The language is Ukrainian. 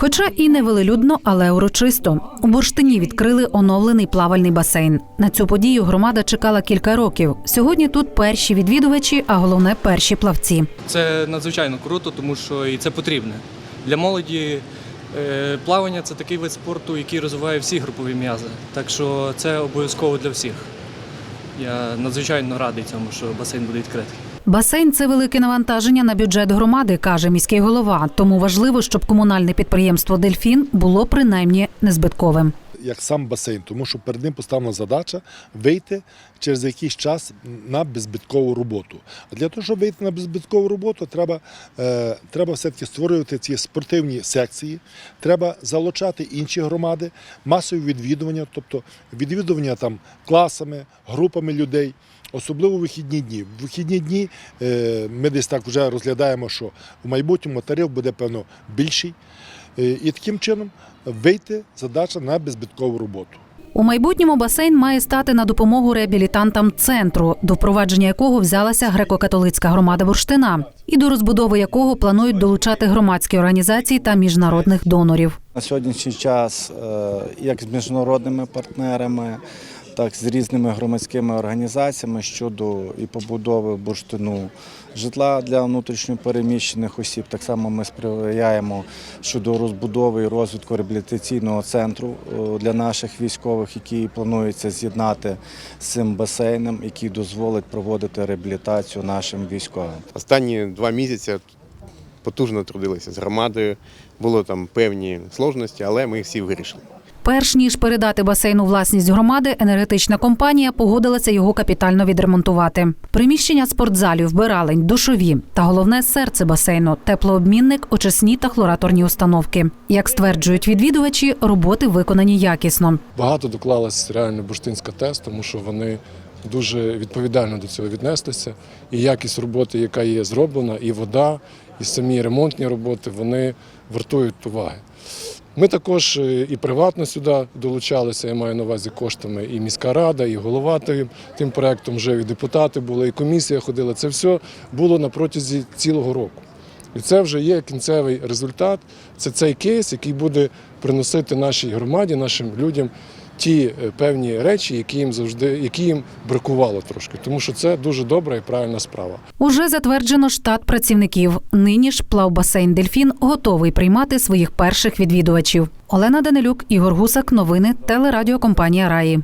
Хоча і не велелюдно, але урочисто. У бурштині відкрили оновлений плавальний басейн. На цю подію громада чекала кілька років. Сьогодні тут перші відвідувачі, а головне перші плавці. Це надзвичайно круто, тому що і це потрібне. Для молоді е, плавання це такий вид спорту, який розвиває всі групові м'язи. Так що це обов'язково для всіх. Я надзвичайно радий цьому, що басейн буде відкритий. Басейн це велике навантаження на бюджет громади, каже міський голова. Тому важливо, щоб комунальне підприємство Дельфін було принаймні незбитковим. як сам басейн, тому що перед ним поставлена задача вийти через якийсь час на беззбиткову роботу. А для того, щоб вийти на беззбиткову роботу, треба, е, треба все-таки створювати ці спортивні секції, треба залучати інші громади, масові відвідування, тобто відвідування там класами, групами людей. Особливо в вихідні дні. В вихідні дні е, ми десь так вже розглядаємо, що в майбутньому тариф буде певно більший. Е, І таким чином вийти задача на беззбиткову роботу. У майбутньому басейн має стати на допомогу реабілітантам центру, до впровадження якого взялася греко-католицька громада бурштина, і до розбудови якого планують долучати громадські організації та міжнародних донорів. На сьогоднішній час, е, як з міжнародними партнерами, так з різними громадськими організаціями щодо і побудови бурштину житла для внутрішньопереміщених осіб. Так само ми сприяємо щодо розбудови і розвитку реабілітаційного центру е, для наших військових, який планується з'єднати з цим басейном, який дозволить проводити реабілітацію нашим військовим. Останні два місяці потужно трудилися з громадою. Було там певні сложності, але ми всі вирішили. Перш ніж передати басейн у власність громади, енергетична компанія погодилася його капітально відремонтувати. Приміщення спортзалів, вбиралень, душові та головне серце басейну теплообмінник, очисні та хлораторні установки. Як стверджують відвідувачі, роботи виконані якісно. Багато доклалась реально бурштинська ТЕС, тому що вони дуже відповідально до цього віднеслися. І якість роботи, яка є зроблена, і вода, і самі ремонтні роботи, вони вартують уваги. Ми також е, і приватно сюди долучалися, я маю на увазі коштами, і міська рада, і голова тим, проектом вже і депутати були, і комісія ходила. Це все було на протязі цілого року. І це вже є кінцевий результат. Це цей кейс, який буде приносити нашій громаді, нашим людям ті е, певні речі, які їм завжди які їм бракувало трошки. Тому що це дуже добра і правильна справа. Уже затверджено штат працівників. Нині ж плавбасейн Дельфін готовий приймати своїх перших відвідувачів. Олена Данилюк, Ігор Гусак. Новини телерадіокомпанія Раї.